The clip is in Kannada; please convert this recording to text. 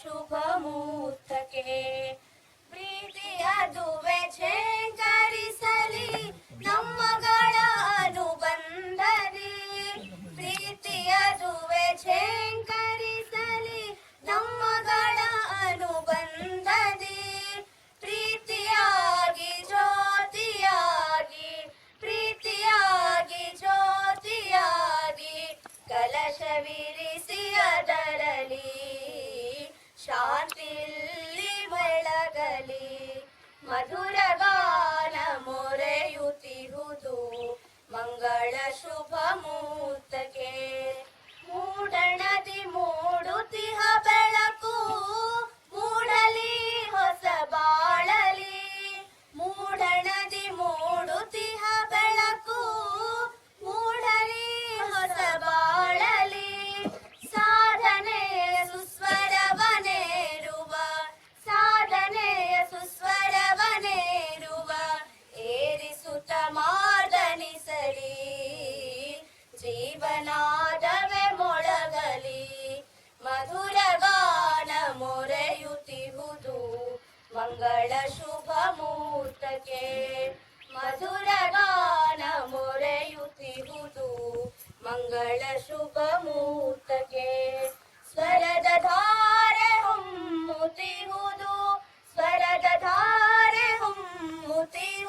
શુભ મૂર્ત કે પ્રીતિ અધુવે છે मधुरगा ಮಂಗಳ ಶುಭ ಮೂರ್ತಕ್ಕೆ ಸ್ವರದ ಧಾರೆ ಹೊಮ್ಮುತ್ತಿರುವುದು ಸ್ವರದ ಧಾರೆ ಹೊಮ್ಮುತ್ತಿರುವುದು